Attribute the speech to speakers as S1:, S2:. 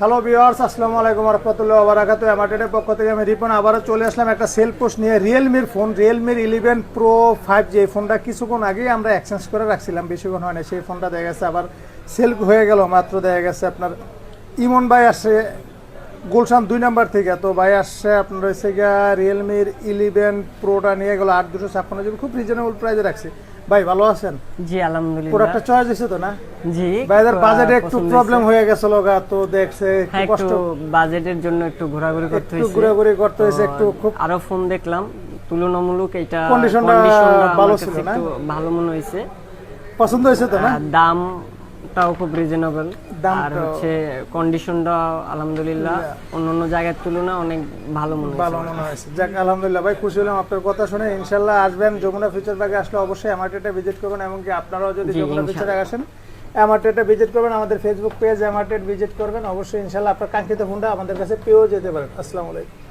S1: Hello viewers আসসালামু আলাইকুম রহমতুল্লাহ ওবরাকাত অ্যামার্টেডের পক্ষ থেকে আমি রিপন আবারও চলে আসলাম একটা সেল পোস্ট নিয়ে। রিয়েলমির ফোন রিয়েলমির ইলেভেন প্রো ফাইভ এই ফোনটা কিছুক্ষণ আগেই আমরা এক্সচেঞ্জ করে রাখছিলাম। বেশিক্ষণ হয় সেই ফোনটা দেখা গেছে আবার সেল হয়ে গেল, মাত্র দেখা গেছে আপনার ইমন ভাই আসছে, গুলশান দুই নাম্বার থেকে। তো ভাই আসছে, আপনার হচ্ছে গিয়া রিয়েলমির ইলেভেন প্রোটা নিয়ে গেলো, আট দুশো ছাপ্পান্ন জিবি খুব রিজনেবল প্রাইসে রাখছি। ভাই ভালো আছেন?
S2: জি আলহামদুলিল্লাহ।
S1: প্রোডাক্টটা চয়েস হয়েছে তো না?
S2: জি
S1: ভাইদের বাজেটে একটু প্রবলেম হয়ে গেছিল গা তো দেখছে একটু
S2: হ্যাঁ
S1: কষ্ট।
S2: বাজেটের জন্য একটু ঘোরাঘুরি করতে
S1: একটু ঘোরাঘুরি করতে হয়েছে একটু খুব
S2: আরও ফোন দেখলাম। তুলনামূলক এটা
S1: conditionটা ভালো ছিল না?
S2: ভালো মনে হয়েছে।
S1: পছন্দ হয়েছে তো না?
S2: আর দামটাও খুব রিজনেবল আর হচ্ছে কন্ডিশনটা আলহামদুলিল্লাহ অন্য অন্য জায়গার তুলনা অনেক ভালো মনে
S1: ভালো মনে হয়েছে। যাক আলহামদুলিল্লাহ। ভাই খুশি হলাম আপনার কথা শুনে। ইনশাল্লাহ আসবেন। যমুনা ফিচার ব্যাগে আসলে অবশ্যই এমআরটিটা ভিজিট করবেন এমনকি আপনারাও যদি যমুনা। ব্যাগে আসেন এমআরটিটা ভিজিট করবেন আমাদের ফেসবুক পেজ এমআরটেড ভিজিট করবেন। অবশ্যই ইনশাল্লাহ আপনার কাঙ্ক্ষিত ফোনটা আমাদের কাছে পেয়েও যেতে পারেন। আসসালামু আলাইকুম।